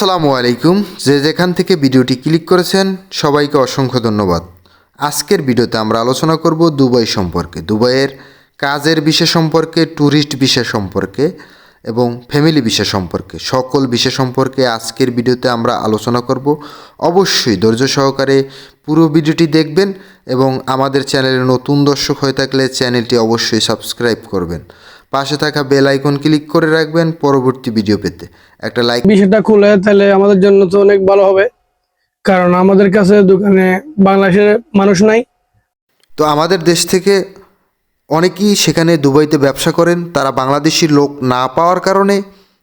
আসসালামু আলাইকুম। যে যেখান থেকে ভিডিওটি ক্লিক করেছেন, সবাইকে অসংখ্য ধন্যবাদ। আজকের ভিডিওতে আমরা আলোচনা করব দুবাই সম্পর্কে। দুবাইয়ের কাজের বিষয় সম্পর্কে ট্যুরিস্ট বিষয় সম্পর্কে এবং ফ্যামিলি বিষয় সম্পর্কে। সকল বিষয় সম্পর্কে আজকের ভিডিওতে আমরা আলোচনা করব। অবশ্যই ধৈর্য সহকারে পুরো ভিডিওটি দেখবেন এবং আমাদের চ্যানেলে নতুন দর্শক হয়ে থাকলে চ্যানেলটি অবশ্যই সাবস্ক্রাইব করবেন। পাশে থাকা বেল আইকন ক্লিক করে রাখবেন পরবর্তী ভিডিও পেতে। একটা লাইক বিষয়টা খুলে তাহলে আমাদের জন্য তো অনেক ভালো হবে। কারণ আমাদের কাছে দোকানে বাংলাদেশের মানুষ নাই। তো আমাদের দেশ থেকে অনেকেই সেখানে দুবাইতে ব্যবসা করেন। তারা বাংলাদেশি লোক না পাওয়ার কারণে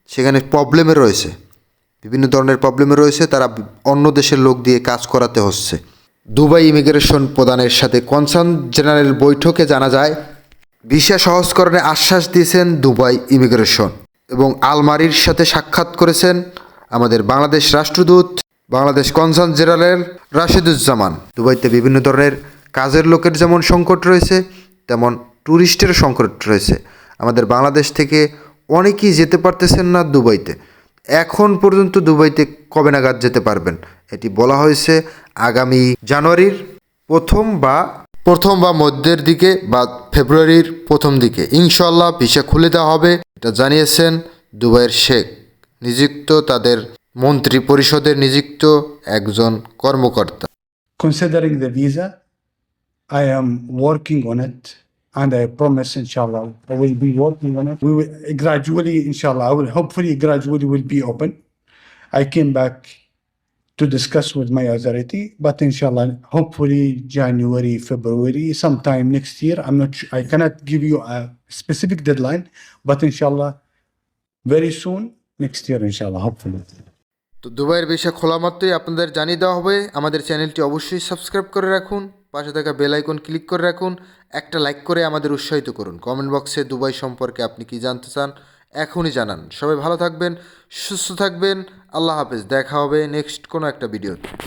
সেখানে প্রবলেমে রয়েছে। বিভিন্ন ধরনের প্রবলেমে রয়েছে। তারা অন্য দেশের লোক দিয়ে কাজ করাতে হচ্ছে। দুবাই ইমিগ্রেশন প্রদানের সাথে কনসার্ন জেনারেল বৈঠকে জানা যায় ভিসা সহজকরণে আশ্বাস দিয়েছেন দুবাই ইমিগ্রেশন এবং আলমারির সাথে সাক্ষাৎ করেছেন আমাদের বাংলাদেশ রাষ্ট্রদূত, বাংলাদেশ কনসার্ন জেনারেল রাশিদুজ্জামান। দুবাইতে বিভিন্ন ধরনের কাজের লোকের যেমন সংকট রয়েছে, তেমন ট্যুরিস্টের সংকট রয়েছে। আমাদের বাংলাদেশ থেকে অনেকেই যেতে পারতেছেন না দুবাইতে। এখন পর্যন্ত দুবাইতে কবে নাগাদ যেতে পারবেন? এটি বলা হয়েছে আগামী জানুয়ারির প্রথম বা প্রথম বা মধ্যের দিকে বা ফেব্রুয়ারির প্রথম দিকে। ইনশাল্লাহ ভিসা খুলে দেওয়া হবে, এটা জানিয়েছেন দুবাইয়ের শেখ। নিযুক্ত তাদের মন্ত্রী পরিষদের নিযুক্ত একজন কর্মকর্তা। Considering the visa I am working on it and I promise ইনশাআল্লাহ I will be working on it we will gradually ইনশাআল্লাহ I will hopefully gradually will be open I came back to discuss with my authority, but inshallah, hopefully January, February, sometime next year. I'm not I cannot give you a specific deadline, but inshallah, very soon, next year, inshallah, hopefully. তো দুবাইয়ের বিষয় খোলা মাত্রই আপনাদের জানিয়ে দেওয়া হবে আমাদের চ্যানেলটি অবশ্যই সাবস্ক্রাইব করে রাখুন পাশে থাকা বেল আইকন ক্লিক করে রাখুন একটা লাইক করে আমাদের উৎসাহিত করুন কমেন্ট বক্সে দুবাই সম্পর্কে আপনি কি জানতে চান এখনই জানান। সবাই ভালো থাকবেন, সুস্থ থাকবেন। আল্লাহ হাফেজ। দেখা হবে নেক্সট কোনো একটা ভিডিওতে।